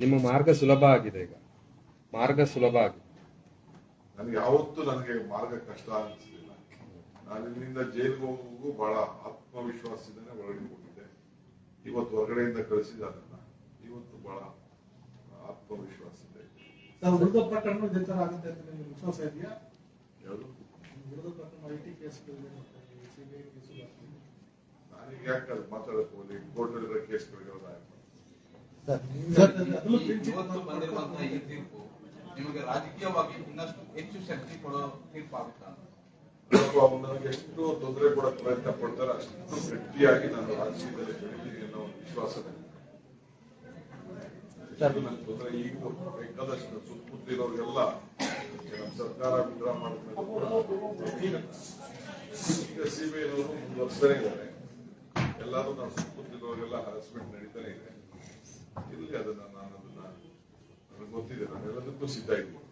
ನಿಮ್ಮ ಮಾರ್ಗ ಸುಲಭ ಆಗಿದೆ ಈಗ. ಮಾರ್ಗ ಸುಲಭ ಆಗಿದೆ. ನನಗೆ ಯಾವತ್ತೂ ನನಗೆ ಮಾರ್ಗ ಕಷ್ಟ ಅನಿಸಲಿಲ್ಲ. ನಾನು ಇಲ್ಲಿಂದ ಜೈಲಿಗೆ ಹೋಗುವ ಬಹಳ ಆತ್ಮವಿಶ್ವಾಸದಿಂದ ಒಳಗಡೆ ಹೋಗಿದ್ದೆ ಇವತ್ತು ಹೊರಗಡೆಯಿಂದ ಕಳಿಸಿದಾರಲ್ಲ ಇವತ್ತು ಬಹಳ ಆತ್ಮವಿಶ್ವಾಸ ಇದೆ. ಉಳಿದ ಪ್ರಕರಣ ಇದೇ ತರ ಆಗುತ್ತೆ ಅಂತ ನಿಮಗೆ ವಿಶ್ವಾಸ ಇದೆಯಾ? ಯಾವುದು? ಉಳಿದ ಪ್ರಕರಣ ಐ ಟಿ ಕೇಸ್ ಮತ್ತೆ ಸಿಬಿಐ ಕೇಸು ನಾನೀಗ ಯಾಕೆ ಹೋಗ್ಲಿ ಕೋರ್ಟಲ್ಲಿರೋ ಕೇಸ್ಗಳಿಗೆಲ್ಲ ಇವತ್ತು ಬಂದಿರುವಂತಹ ಈ ನಿಮಗೆ ರಾಜಕೀಯವಾಗಿ ಇನ್ನಷ್ಟು ಹೆಚ್ಚು ಶಕ್ತಿ ಕೊಡೋ ತೀರ್ಪು ಆಗುತ್ತಾ ಅವ್ರು ನನಗೆ ಎಷ್ಟು ತೊಂದರೆ ಕೊಡಕ್ ಪ್ರಯತ್ನ ಪಡ್ತಾರೆ ಅಷ್ಟು ಗಟ್ಟಿಯಾಗಿ ನಾನು ರಾಜಕೀಯದಲ್ಲಿ ಬೆಳಿತೀನಿ ಅನ್ನೋ ಒಂದು ವಿಶ್ವಾಸ ಬೇಕಾದಷ್ಟು ನಮ್ಮ ಸರ್ಕಾರ ವಿಡ್ರಾ ಮಾಡಿದ್ಮೇಲೆ ಕೂಡ ಈಗ ಸಿಬಿಐನವರು ಮುಂದುವರ್ಸ್ತಾನೆ ಇದ್ದಾರೆ. ಎಲ್ಲರೂ ನಾವು ಸುತ್ತಮುತ್ತಲಿರೋರಿಗೆಲ್ಲ ಹರಾಸ್ಮೆಂಟ್ ನಡೀತಾನೆ ಇದೆ. ಇಲ್ಲಿ ಅದನ್ನ ನಾನು ಅದನ್ನ ನನಗೆ ಗೊತ್ತಿದೆ ನಾನು ಎಲ್ಲದಕ್ಕೂ ಸಿದ್ಧ ಇದ್ದೀನಿ.